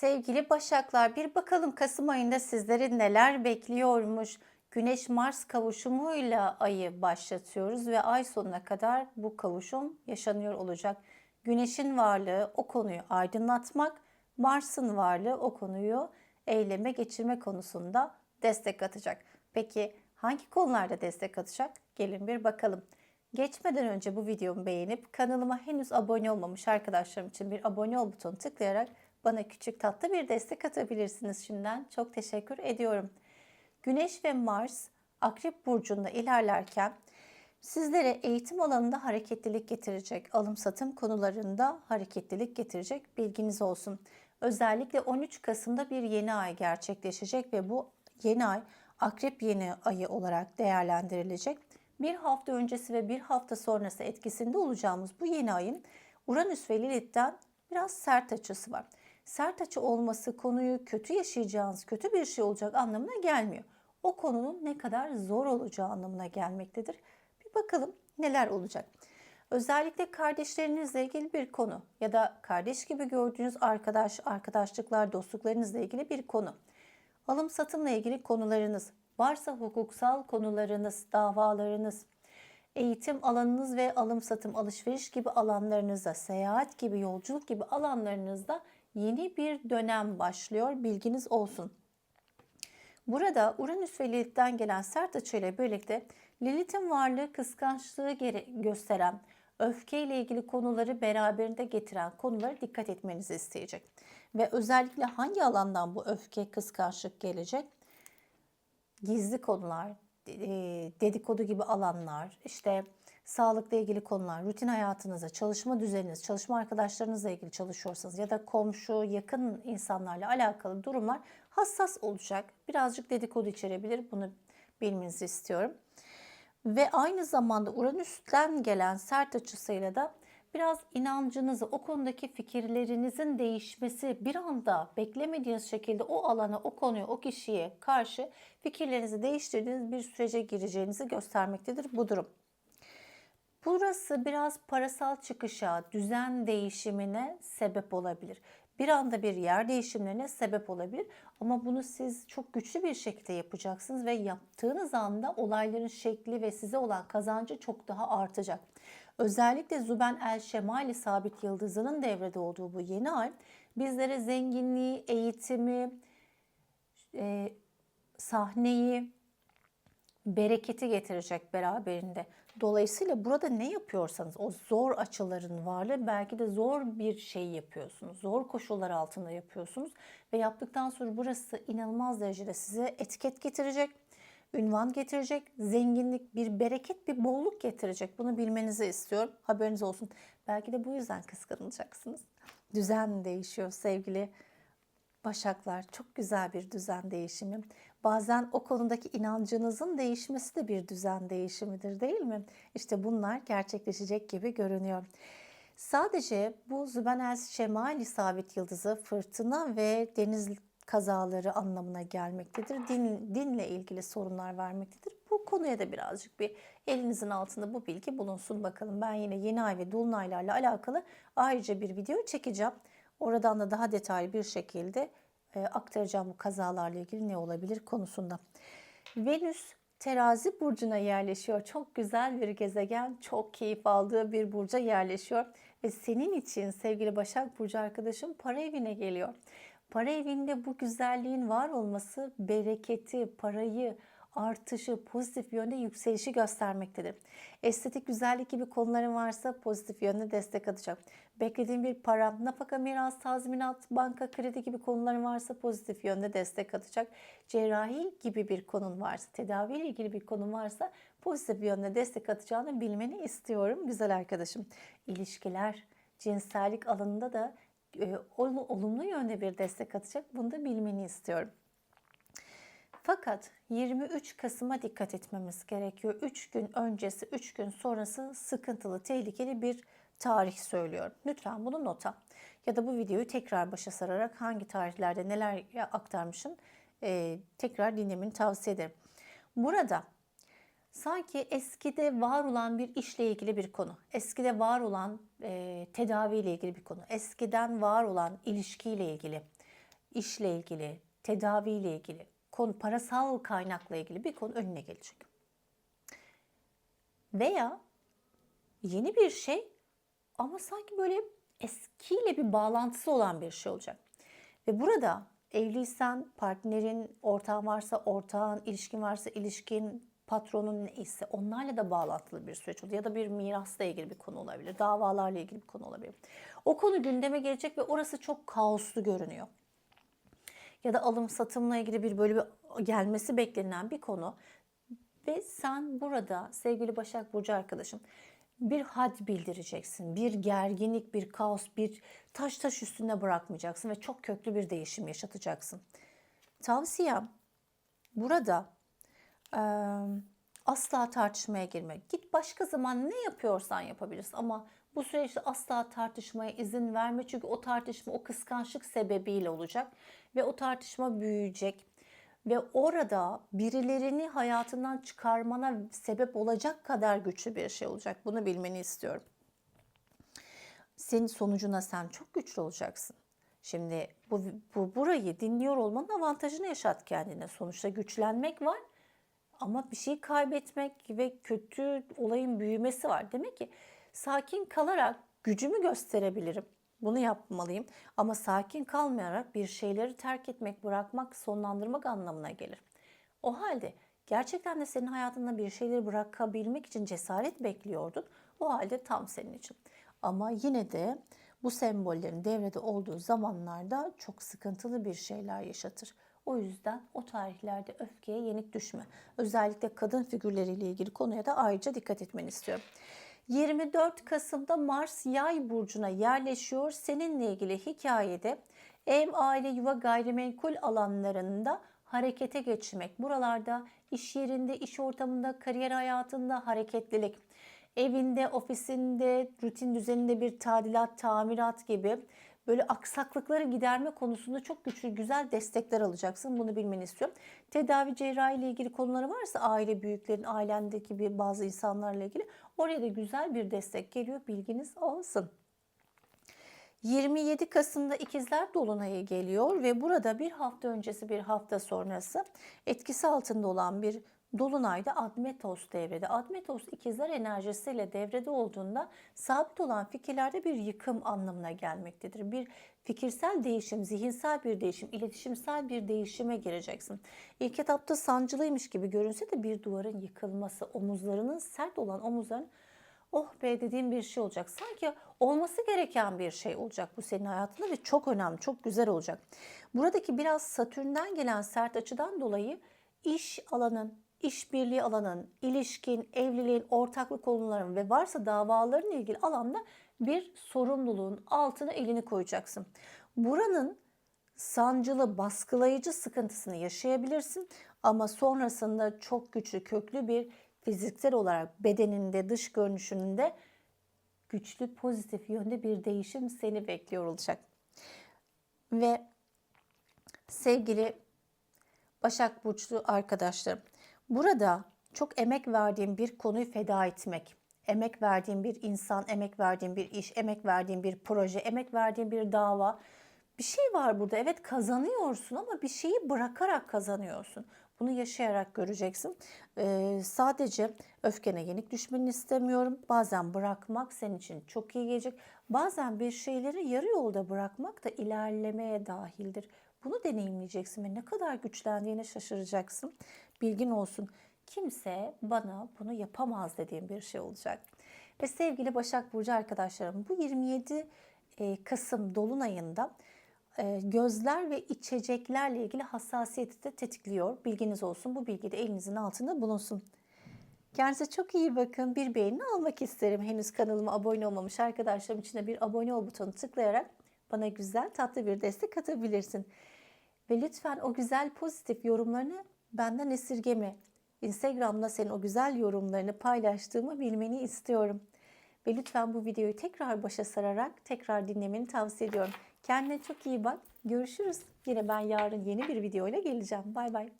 Sevgili Başaklar bir bakalım Kasım ayında sizleri neler bekliyormuş. Güneş Mars kavuşumuyla ayı başlatıyoruz ve ay sonuna kadar bu kavuşum yaşanıyor olacak. Güneşin varlığı o konuyu aydınlatmak, Mars'ın varlığı o konuyu eyleme geçirme konusunda destek atacak. Peki hangi konularda destek atacak? Gelin bir bakalım. Geçmeden önce bu videomu beğenip kanalıma henüz abone olmamış arkadaşlarım için bir abone ol butonu tıklayarak bana küçük tatlı bir destek atabilirsiniz şimdiden. Çok teşekkür ediyorum. Güneş ve Mars Akrep burcunda ilerlerken sizlere eğitim alanında hareketlilik getirecek, alım satım konularında hareketlilik getirecek bilginiz olsun. Özellikle 13 Kasım'da bir yeni ay gerçekleşecek ve bu yeni ay Akrep yeni ayı olarak değerlendirilecek. Bir hafta öncesi ve bir hafta sonrası etkisinde olacağımız bu yeni ayın Uranüs ve Lilith'ten biraz sert açısı var. Sert açı olması konuyu kötü yaşayacağınız, kötü bir şey olacak anlamına gelmiyor. O konunun ne kadar zor olacağı anlamına gelmektedir. Bir bakalım neler olacak. Özellikle kardeşlerinizle ilgili bir konu ya da kardeş gibi gördüğünüz arkadaş, arkadaşlıklar, dostluklarınızla ilgili bir konu. Alım satımla ilgili konularınız, varsa hukuksal konularınız, davalarınız, eğitim alanınız ve alım satım, alışveriş gibi alanlarınızda, seyahat gibi, yolculuk gibi alanlarınızda yeni bir dönem başlıyor. Bilginiz olsun. Burada Uranüs ve Lilith'ten gelen sert açıyla birlikte Lilith'in varlığı kıskançlığı gösteren, öfkeyle ilgili konuları beraberinde getiren konulara dikkat etmenizi isteyecek. Ve özellikle hangi alandan bu öfke, kıskançlık gelecek? Gizli konular, dedikodu gibi alanlar, işte sağlıkla ilgili konular, rutin hayatınızda, çalışma düzeniniz, çalışma arkadaşlarınızla ilgili çalışıyorsanız ya da komşu, yakın insanlarla alakalı durumlar hassas olacak. Birazcık dedikodu içerebilir. Bunu bilmenizi istiyorum. Ve aynı zamanda Uranüs'ten gelen sert açısıyla da biraz inancınızı, o konudaki fikirlerinizin değişmesi, bir anda beklemediğiniz şekilde o alana, o konuya, o kişiye karşı fikirlerinizi değiştirdiğiniz bir sürece gireceğinizi göstermektedir bu durum. Burası biraz parasal çıkışa, düzen değişimine sebep olabilir. Bir anda bir yer değişimlerine sebep olabilir ama bunu siz çok güçlü bir şekilde yapacaksınız ve yaptığınız anda olayların şekli ve size olan kazancı çok daha artacak. Özellikle Züben El Şemali sabit yıldızının devrede olduğu bu yeni ay bizlere zenginliği, eğitimi, e, sahneyi, bereketi getirecek beraberinde. Dolayısıyla burada ne yapıyorsanız o zor açıların varlığı belki de zor bir şey yapıyorsunuz. Zor koşullar altında yapıyorsunuz ve yaptıktan sonra burası inanılmaz derecede size etiket getirecek, ünvan getirecek, zenginlik, bir bereket, bir bolluk getirecek. Bunu bilmenizi istiyorum. Haberiniz olsun. Belki de bu yüzden kıskanılacaksınız. Düzen değişiyor sevgili Başaklar çok güzel bir düzen değişimi. Bazen o konudaki inancınızın değişmesi de bir düzen değişimidir değil mi? İşte bunlar gerçekleşecek gibi görünüyor. Sadece bu Zübenel Şemali sabit yıldızı fırtına ve deniz kazaları anlamına gelmektedir. Din, dinle ilgili sorunlar vermektedir. Bu konuya da birazcık bir elinizin altında bu bilgi bulunsun bakalım. Ben yine yeni ay ve dolunaylarla alakalı ayrıca bir video çekeceğim. Oradan da daha detaylı bir şekilde e, aktaracağım bu kazalarla ilgili ne olabilir konusunda. Venüs terazi burcuna yerleşiyor. Çok güzel bir gezegen, çok keyif aldığı bir burca yerleşiyor. Ve senin için sevgili Başak Burcu arkadaşım para evine geliyor. Para evinde bu güzelliğin var olması bereketi, parayı, artışı, pozitif yönde yükselişi göstermektedir. Estetik güzellik gibi konuların varsa pozitif yönde destek atacak. Beklediğin bir para, nafaka, miras, tazminat, banka, kredi gibi konuların varsa pozitif yönde destek atacak. Cerrahi gibi bir konun varsa, tedavi ile ilgili bir konun varsa pozitif yönde destek atacağını bilmeni istiyorum güzel arkadaşım. İlişkiler, cinsellik alanında da olumlu yönde bir destek atacak. Bunu da bilmeni istiyorum. Fakat 23 Kasım'a dikkat etmemiz gerekiyor. 3 gün öncesi, 3 gün sonrası sıkıntılı, tehlikeli bir tarih söylüyorum. Lütfen bunu nota. Ya da bu videoyu tekrar başa sararak hangi tarihlerde neler aktarmışım e, tekrar dinlemeni tavsiye ederim. Burada sanki eskide var olan bir işle ilgili bir konu, eskide var olan e, tedaviyle ilgili bir konu, eskiden var olan ilişkiyle ilgili işle ilgili, tedaviyle ilgili, konu parasal kaynakla ilgili bir konu önüne gelecek. Veya yeni bir şey ama sanki böyle eskiyle bir bağlantısı olan bir şey olacak. Ve burada evliysen partnerin, ortağın varsa ortağın, ilişkin varsa ilişkin, patronun neyse onlarla da bağlantılı bir süreç olur. Ya da bir mirasla ilgili bir konu olabilir, davalarla ilgili bir konu olabilir. O konu gündeme gelecek ve orası çok kaoslu görünüyor. Ya da alım satımla ilgili bir böyle bir gelmesi beklenen bir konu. Ve sen burada sevgili Başak Burcu arkadaşım bir had bildireceksin. Bir gerginlik, bir kaos, bir taş taş üstünde bırakmayacaksın ve çok köklü bir değişim yaşatacaksın. Tavsiyem burada e, asla tartışmaya girme. Git başka zaman ne yapıyorsan yapabilirsin ama bu süreçte asla tartışmaya izin verme. Çünkü o tartışma o kıskançlık sebebiyle olacak ve o tartışma büyüyecek ve orada birilerini hayatından çıkarmana sebep olacak kadar güçlü bir şey olacak. Bunu bilmeni istiyorum. Senin sonucuna sen çok güçlü olacaksın. Şimdi bu, bu burayı dinliyor olmanın avantajını yaşat kendine. Sonuçta güçlenmek var ama bir şey kaybetmek ve kötü olayın büyümesi var. Demek ki sakin kalarak gücümü gösterebilirim. Bunu yapmalıyım. Ama sakin kalmayarak bir şeyleri terk etmek, bırakmak, sonlandırmak anlamına gelir. O halde gerçekten de senin hayatında bir şeyleri bırakabilmek için cesaret bekliyordun. O halde tam senin için. Ama yine de bu sembollerin devrede olduğu zamanlarda çok sıkıntılı bir şeyler yaşatır. O yüzden o tarihlerde öfkeye yenik düşme. Özellikle kadın figürleriyle ilgili konuya da ayrıca dikkat etmeni istiyorum. 24 Kasım'da Mars Yay burcuna yerleşiyor. Seninle ilgili hikayede ev, aile, yuva, gayrimenkul alanlarında harekete geçmek. Buralarda iş yerinde, iş ortamında, kariyer hayatında hareketlilik. Evinde, ofisinde, rutin düzeninde bir tadilat, tamirat gibi böyle aksaklıkları giderme konusunda çok güçlü, güzel destekler alacaksın. Bunu bilmeni istiyorum. Tedavi cerrahi ile ilgili konuları varsa aile büyüklerin, ailendeki bir bazı insanlarla ilgili oraya da güzel bir destek geliyor. Bilginiz olsun. 27 Kasım'da ikizler Dolunay'ı geliyor ve burada bir hafta öncesi bir hafta sonrası etkisi altında olan bir Dolunay'da Admetos devrede. Admetos ikizler enerjisiyle devrede olduğunda sabit olan fikirlerde bir yıkım anlamına gelmektedir. Bir fikirsel değişim, zihinsel bir değişim, iletişimsel bir değişime gireceksin. İlk etapta sancılıymış gibi görünse de bir duvarın yıkılması, omuzlarının sert olan omuzların oh be dediğim bir şey olacak. Sanki olması gereken bir şey olacak bu senin hayatında ve çok önemli, çok güzel olacak. Buradaki biraz Satürn'den gelen sert açıdan dolayı iş alanın, işbirliği alanın, ilişkin, evliliğin, ortaklık konuların ve varsa davaların ilgili alanda bir sorumluluğun altına elini koyacaksın. Buranın sancılı, baskılayıcı sıkıntısını yaşayabilirsin ama sonrasında çok güçlü, köklü bir fiziksel olarak bedeninde, dış görünüşünde güçlü, pozitif yönde bir değişim seni bekliyor olacak. Ve sevgili Başak Burçlu arkadaşlarım, burada çok emek verdiğim bir konuyu feda etmek, emek verdiğim bir insan, emek verdiğim bir iş, emek verdiğim bir proje, emek verdiğim bir dava, bir şey var burada. Evet kazanıyorsun ama bir şeyi bırakarak kazanıyorsun. Bunu yaşayarak göreceksin. Ee, sadece öfkene yenik düşmeni istemiyorum. Bazen bırakmak senin için çok iyi gelecek. Bazen bir şeyleri yarı yolda bırakmak da ilerlemeye dahildir. Bunu deneyimleyeceksin ve ne kadar güçlendiğine şaşıracaksın. Bilgin olsun. Kimse bana bunu yapamaz dediğim bir şey olacak. Ve sevgili Başak Burcu arkadaşlarım bu 27 e, Kasım Dolunay'ında e, gözler ve içeceklerle ilgili hassasiyeti de tetikliyor. Bilginiz olsun. Bu bilgi de elinizin altında bulunsun. Kendinize çok iyi bakın. Bir beğeni almak isterim. Henüz kanalıma abone olmamış arkadaşlarım için de bir abone ol butonu tıklayarak bana güzel tatlı bir destek atabilirsin. Ve lütfen o güzel pozitif yorumlarını benden esirgeme. Instagram'da senin o güzel yorumlarını paylaştığımı bilmeni istiyorum. Ve lütfen bu videoyu tekrar başa sararak tekrar dinlemeni tavsiye ediyorum. Kendine çok iyi bak. Görüşürüz. Yine ben yarın yeni bir videoyla geleceğim. Bay bay.